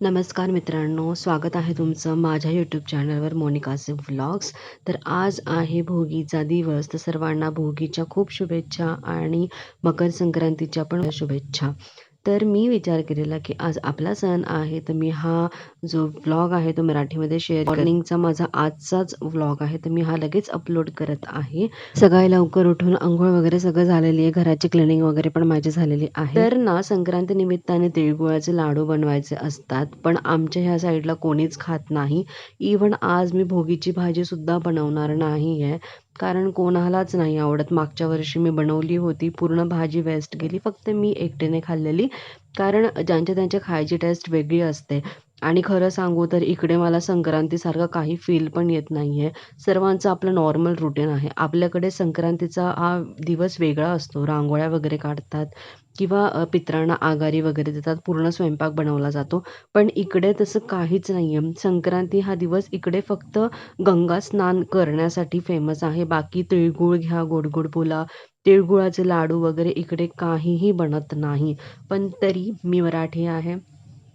नमस्कार मित्रांनो स्वागत आहे तुमचं माझ्या यूट्यूब चॅनलवर मोनिकाचे व्लॉग्स तर आज आहे भोगीचा दिवस. तर सर्वांना भोगीच्या खूप शुभेच्छा आणि मकर संक्रांतीच्या पण शुभेच्छा. तर मी विचार केलेला की आज आपला सण आहे तर मी हा जो व्लॉग आहे तो मराठीमध्ये शेअर मॉर्निंगचा माझा आजचाच व्लॉग आहे तर मी हा लगेच अपलोड करत आहे. सकाळी लवकर उठून आंघोळ वगैरे सगळं झालेली आहे घराची क्लिनिंग वगैरे पण माझी झालेली आहे. तर ना संक्रांती निमित्ताने तिळगुळाचे लाडू बनवायचे असतात पण आमच्या ह्या साईडला कोणीच खात नाही. इव्हन आज मी भोगीची भाजी सुद्धा बनवणार नाही आहे कारण कोणालाच नाही आवडत. मागच्या वर्षी मी बनवली होती पूर्ण भाजी वेस्ट गेली फक्त मी एकटीने खाल्लेली. कारण ज्यांच्या त्यांच्या खायची टेस्ट वेगळी असते. आणि खरं सांगू तर इकडे मला संक्रांतीसारखं काही फील पण येत नाही आहे सर्वांचं आपलं नॉर्मल रुटीन आहे. आपल्याकडे संक्रांतीचा हा दिवस वेगळा असतो. रांगोळ्या वगैरे काढतात किंवा पित्रांना पितरांना आगारी वगैरे देतात. पूर्ण स्वयंपाक बनवला जातो. पण इकडे तसं काहीच नाही आहे संक्रांती हा दिवस इकडे फक्त गंगा स्नान करण्यासाठी फेमस आहे. बाकी तिळगुळ घ्या गोड गोड बोला. तिळगुळाचे लाडू वगैरे इकडे काहीही बनत नाही. पण तरी मी मराठी आहे.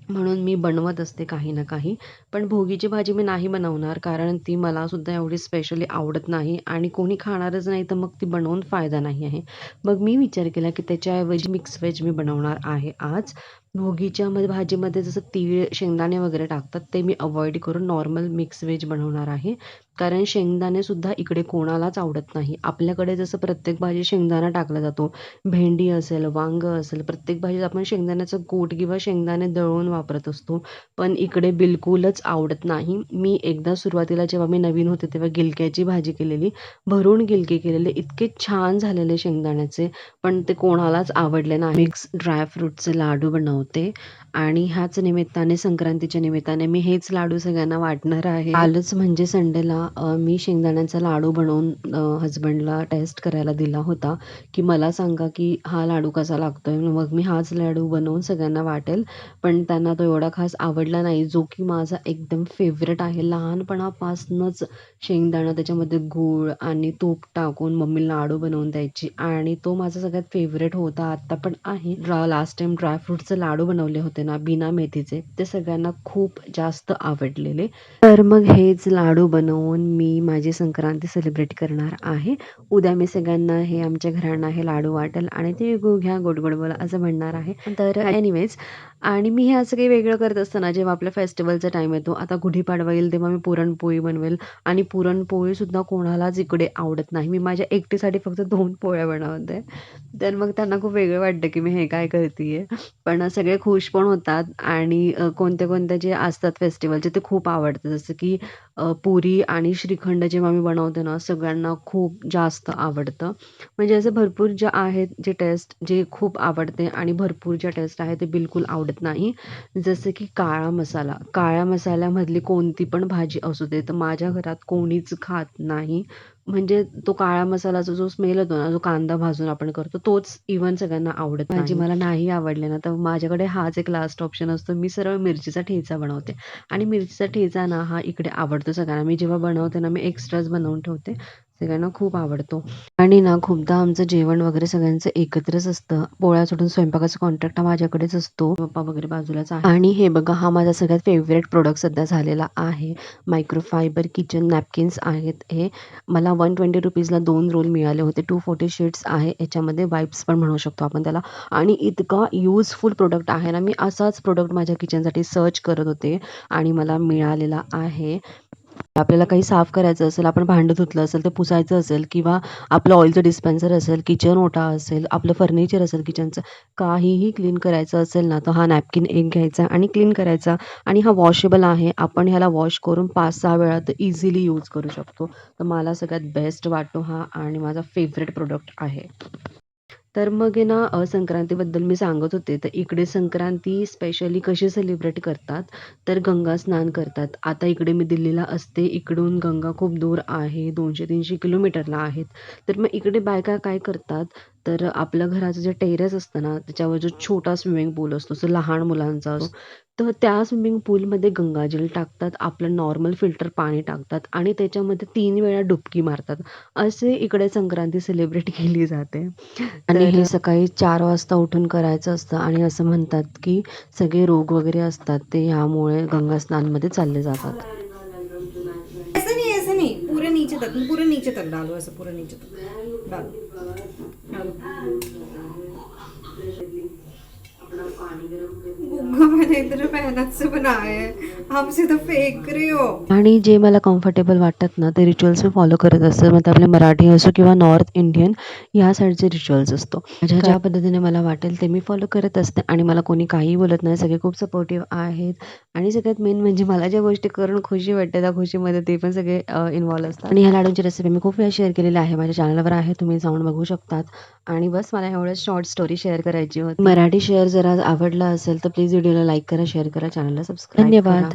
म्हणून मी बनवत असते काही ना काही. पण भोगीची भाजी मी नाही बनवणार कारण ती मला सुद्धा एवढी स्पेशली आवडत नाही आणि कोणी खाणारच नाही तर मग ती बनवून फायदा नाही आहे. मग मी विचार केला की त्याच्याऐवजी मिक्स व्हेज मी बनवणार आहे आज. भोगीच्या मध्ये भाजीमध्ये जसं तीळ शेंगदाणे वगैरे टाकतात ते मी अवॉइड करून नॉर्मल मिक्स व्हेज बनवणार आहे. कारण शेंगदाणेसुद्धा इकडे कोणालाच आवडत नाही. आपल्याकडे जसं प्रत्येक भाजी शेंगदाणा टाकला जातो. भेंडी असेल वांग असेल प्रत्येक भाजीत आपण शेंगदाण्याचं कूट किंवा शेंगदाणे दळून वापरत असतो. पण इकडे बिलकुलच आवडत नाही. मी एकदा सुरुवातीला जेव्हा मी नवीन होते तेव्हा गिलक्याची भाजी केलेली. भरून गिलके केलेले. इतके छान झालेले शेंगदाण्याचे. पण ते कोणालाच आवडले नाही. मिक्स ड्रायफ्रूटचे लाडू बनवतो. आणि ह्याच निमित्ताने संक्रांतीच्या निमित्ताने मी हेच लाडू सगळ्यांना वाटणार आहे. कालच म्हणजे संडेला मी शेंगदाण्याचा लाडू बनवून हजबंडला टेस्ट करायला दिला होता की मला सांगा की हा लाडू कसा लागतोय. मग मी हाच लाडू बनवून सगळ्यांना वाटेल पण त्यांना तो एवढा खास आवडला नाही जो की माझा एकदम फेवरेट आहे. लहानपणापासूनच शेंगदाणा त्याच्यामध्ये गूळ आणि तूप टाकून मम्मी लाडू बनवून द्यायची आणि तो माझा सगळ्यात फेवरेट होता. आत्ता पण आहे. लास्ट टाइम ड्रायफ्रूटचं लाडू लाडू बनवले होते ना बिना मेथीचे ते सगळ्यांना खूप जास्त आवडलेले. तर मग हेच लाडू बनवून मी माझी संक्रांती सेलिब्रेट करणार आहे. उद्या मी सगळ्यांना हे आमच्या घरांना हे लाडू वाटेल आणि ते घ्या गोड गोड बोला असं म्हणणार आहे. तर एनिवेज आणि मी हे असं काही वेगळं करत असताना जेव्हा आपल्या फेस्टिवलचा टाईम येतो आता गुढीपाडवा येईल तेव्हा मी पुरणपोळी बनवेल. आणि पुरणपोळीसुद्धा कोणालाच इकडे आवडत नाही. मी माझ्या एकटीसाठी फक्त दोन पोळ्या बनवते. तर मग त्यांना खूप वेगळं वाटतं की मी हे काय करते पण सगळे खुश पण होतात आणि कोणते कोणते जे असतात फेस्टिवलचे ते खूप आवडतं जसं की पुरी आणि श्रीखंड जेव्हा मी बनवते ना सगळ्यांना खूप जास्त आवडतं. म्हणजे असे भरपूर ज्या आहेत जे टेस्ट जे खूप आवडते आणि भरपूर ज्या टेस्ट आहे ते बिलकुल आवडत नाही. जसं की काळा मसाला. काळ्या मसाल्यामधली कोणती पण भाजी असू दे तर माझ्या घरात कोणीच खात नाही. म्हणजे तो काळा मसालाचा जो स्मेल येतो ना जो कांदा भाजून आपण करतो तोच इवन सगळ्यांना आवडत भाजी मला नाही आवडले ना तर माझ्याकडे हाच एक लास्ट ऑप्शन असतो. मी सरळ मिरचीचा ठेचा बनवते. आणि मिरचीचा ठेचा ना हा इकडे आवडतो सगळ्यांना. मी जेव्हा बनवते ना मी एक्स्ट्राच बनवून ठेवते. सगळ्यांना खूप आवडतो. आणि ना खूपदा आमचं जेवण वगैरे सगळ्यांचं एकत्रच असतं. पोळ्या सोडून स्वयंपाकाचा कॉन्ट्रॅक्ट हा माझ्याकडेच असतो. पप्पा वगैरे बाजूलाच आहे आणि हे बघा हा माझा सगळ्यात फेवरेट प्रोडक्ट सध्या झालेला आहे. मायक्रोफायबर किचन नॅपकिन्स आहेत हे. मला वन ट्वेंटी रुपीजला दोन रोल मिळाले होते. टू फोर्टी शीट्स आहे. याच्यामध्ये वाईप्स पण म्हणू शकतो आपण त्याला. आणि इतका यूजफुल प्रोडक्ट आहे ना. मी असाच प्रोडक्ट माझ्या किचनसाठी सर्च करत होते आणि मला मिळालेला आहे. आपल्याला काही साफ करायचं असेल आपण भांडं धुतलं असेल ते पुसायचं असेल किंवा आपलं ऑइलचं डिस्पेन्सर असेल किचन ओटा असेल आपलं फर्निचर असेल किचनचं काहीही क्लीन करायचं असेल ना तर हा नॅपकिन एक घ्यायचा आणि क्लीन करायचा. आणि हा वॉशेबल आहे आपण ह्याला वॉश करून पाच सहा वेळा तर इझिली यूज करू शकतो. तर मला सगळ्यात बेस्ट वाटतो हा आणि माझा फेवरेट प्रोडक्ट आहे. तर मग आहे ना संक्रांतीबद्दल मी सांगत होते. तर इकडे संक्रांती स्पेशली कशी सेलिब्रेट करतात? तर गंगा स्नान करतात. आता इकडे मी दिल्लीला असते. इकडून गंगा खूप दूर आहे. दोनशे तीनशे किलोमीटरला आहेत. तर मग इकडे बायका काय करतात? तर आपलं घराचं जे टेरेस असतं ना त्याच्यावर जो छोटा स्विमिंग पूल असतो जो लहान मुलांचा असतो तर त्या स्विमिंग पूलमध्ये गंगाजल टाकतात आपलं नॉर्मल फिल्टर पाणी टाकतात आणि त्याच्यामध्ये तीन वेळा डुबकी मारतात. असे इकडे संक्रांती सेलिब्रेट केली जाते. आणि हे सकाळी चार वाजता उठून करायचं असतं आणि असं म्हणतात की सगळे रोग वगैरे असतात ते ह्यामुळे गंगा स्नानमध्ये चालले जातात. नहीं ऐसा नहीं पूरे नीचे तक पूरे नीचे तक डालो ऐसे पूरे नीचे तक डालो डालो गुग्गा मैंने इतने मेहनत से बनाया है फेंक रहे हो। आणि जे मला कम्फर्टेबल वाटतात ना ते रिच्युअल्स मी फॉलो करत असते. मग ते आपले मराठी असो किंवा नॉर्थ इंडियन या साईडचे रिच्युअल्स असतो. माझ्या ज्या पद्धतीने मला वाटेल ते मी फॉलो करत असते. आणि मला कोणी काही बोलत नाही. सगळे खूप सपोर्टिव्ह आहेत. आणि सगळ्यात मेन म्हणजे मला ज्या गोष्टी करून खुशी वाटते त्या खुशीमध्ये ते पण सगळे इन्वॉल्व असतात. आणि ह्या लाडूंची रेसिपी मी खूप वेळा शेअर केलेली आहे. माझ्या चॅनलवर आहे. तुम्ही जाऊन बघू शकतात. आणि बस मला एवढं शॉर्ट स्टोरी शेअर करायची होती. मराठी शेअर जर आवडला असेल तर प्लीज व्हिडिओला लाईक करा शेअर करा चॅनलला सबस्क्राईब धन्यवाद.